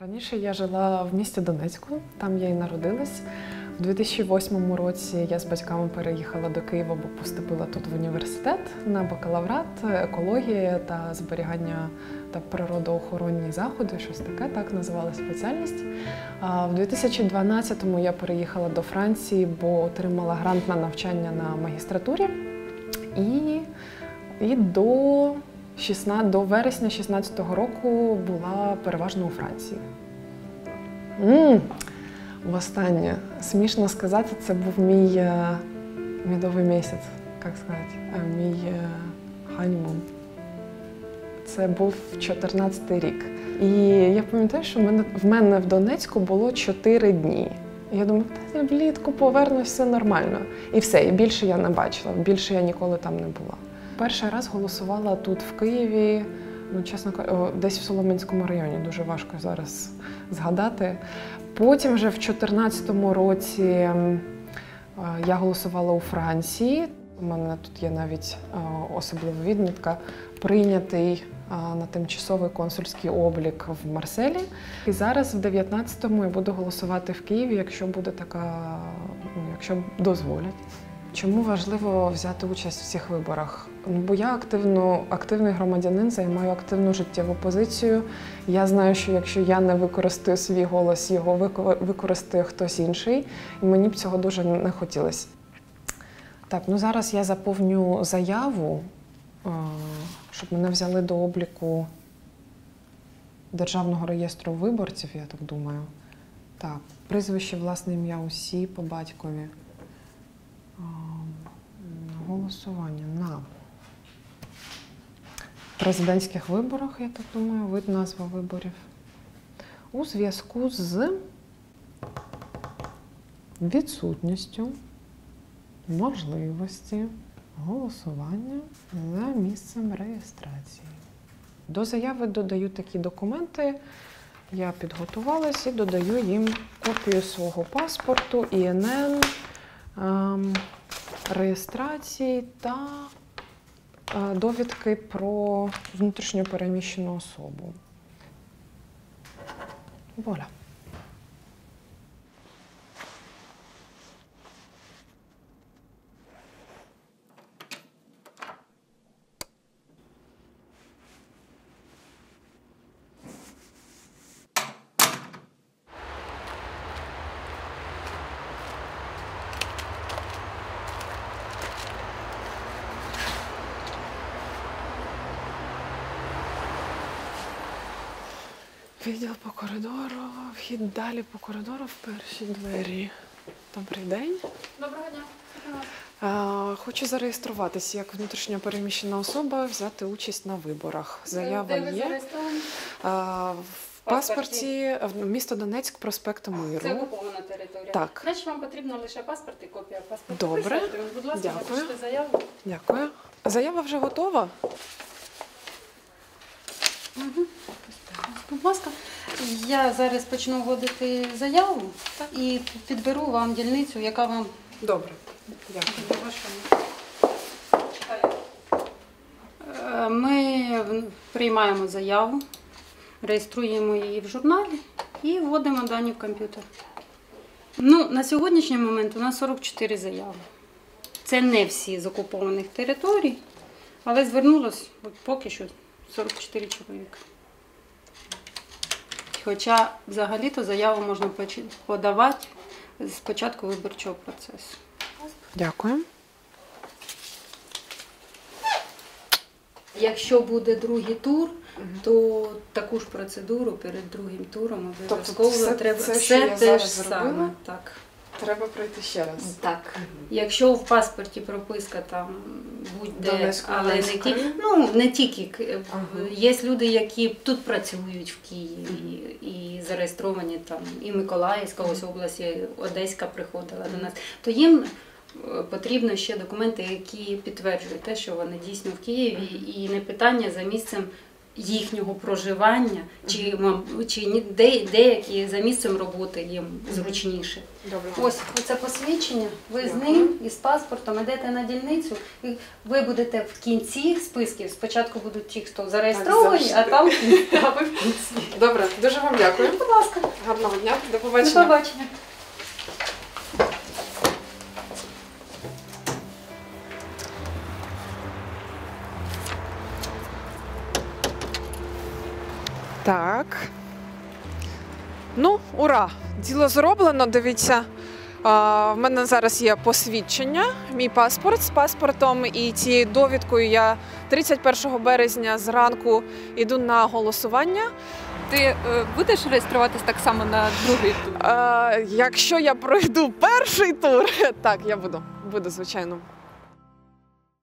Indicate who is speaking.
Speaker 1: Раніше я жила в місті Донецьку, там я і народилась. У 2008 році я з батьками переїхала до Києва, бо поступила тут в університет на бакалаврат, екологія та зберігання та природоохоронні заходи, щось таке, так називала спеціальність. А в 2012-му я переїхала до Франції, бо отримала грант на навчання на магістратурі. І, і до 16, до вересня 16-го року була переважно у Франції. м Востаннє. Смішно сказати, це був мій е, медовий місяць, як сказати, мій е. Це був 14-й рік. І я пам'ятаю, що в мене, в Донецьку було 4 дні. І Я думаю, та влітку повернусь, все нормально. І все, і більше я не бачила, більше я ніколи там не була. Перший раз голосувала тут, в Києві, ну, чесно десь в Соломинському районі, дуже важко зараз згадати. Потім вже в 2014 році я голосувала у Франції. У мене тут є навіть особлива відмітка, прийнятий на тимчасовий консульський облік в Марселі. І зараз в 19-му я буду голосувати в Києві, якщо буде така, ну, якщо дозволять. Чому важливо взяти участь в цих виборах? Ну, Бо я активно, активний громадянин, займаю активну життєву позицію. Я знаю, що якщо я не використаю свій голос, його використає хтось інший, і мені б цього дуже не хотілося. Так, ну зараз я заповню заяву, е, щоб мене взяли до обліку Державного реєстру виборців, я так думаю. Так, прізвище, власне ім'я усі по батькові. А, Голосування на президентських виборах, я так думаю, вид назва виборів. У зв'язку з відсутністю можливості голосування за місцем реєстрації. До заяви додаю такі документи. Я підготувалась і додаю їм копію свого паспорту, ІНН, ем, реєстрації та е, довідки про внутрішньо переміщену особу. Воля. Відділ по коридору, вхід далі по коридору в перші двері. Добрий день.
Speaker 2: Доброго дня.
Speaker 1: Хочу зареєструватися як внутрішньо переміщена особа, взяти участь на виборах. Заява
Speaker 2: Де ви
Speaker 1: є. В паспорті місто Донецьк, проспект
Speaker 2: Це
Speaker 1: Миру.
Speaker 2: окупована територія.
Speaker 1: Так.
Speaker 2: Значить, вам потрібно лише паспорт і копія паспорту.
Speaker 1: Добре.
Speaker 2: Будь ласка,
Speaker 1: Дякую.
Speaker 2: заяву.
Speaker 1: Дякую. Заява вже готова.
Speaker 2: Будь ласка. Я зараз почну вводити заяву і підберу вам дільницю, яка вам
Speaker 1: Добре. Дякую.
Speaker 2: Е, Ми приймаємо заяву, реєструємо її в журналі і вводимо дані в комп'ютер. Ну, на сьогоднішній момент у нас 44 заяви. Це не всі з окупованих територій, але звернулось от поки що 44 чоловіка. Хоча взагалі-то заяву можна подавати з початку виборчого процесу.
Speaker 1: Дякую.
Speaker 2: Якщо буде другий тур, то таку ж процедуру перед другим туром обов'язково
Speaker 1: все
Speaker 2: треба
Speaker 1: це,
Speaker 2: все,
Speaker 1: що
Speaker 2: те ж саме. Так.
Speaker 1: Треба пройти ще раз.
Speaker 2: так. Якщо в паспорті прописка там будь-де, але не тільки, ну не тільки
Speaker 1: Ага.
Speaker 2: є люди, які тут працюють в Києві і зареєстровані там. І Миколаївська ось області, Одеська приходила до нас, то їм е, потрібно ще документи, які підтверджують те, що вони дійсно в Києві, і не питання за місцем їхнього проживання, чи, чи де, деякі за місцем роботи їм зручніше.
Speaker 1: Добре.
Speaker 2: Ось це посвідчення. Ви з ним і з паспортом йдете на дільницю. І ви будете в кінці списків. Спочатку будуть ті, хто зареєстровані, а там. А ви в кінці.
Speaker 1: Добре, дуже вам дякую.
Speaker 2: Будь ласка,
Speaker 1: Гарного дня, до
Speaker 2: до
Speaker 1: побачення. Так. Ну, ура! Діло зроблено. Дивіться. В мене зараз є посвідчення, мій паспорт з паспортом, і цією довідкою я 31 березня зранку йду на голосування.
Speaker 3: Ти е, будеш реєструватись так само на другий тур?
Speaker 1: Якщо я пройду перший тур, так, я буду. Буду, звичайно.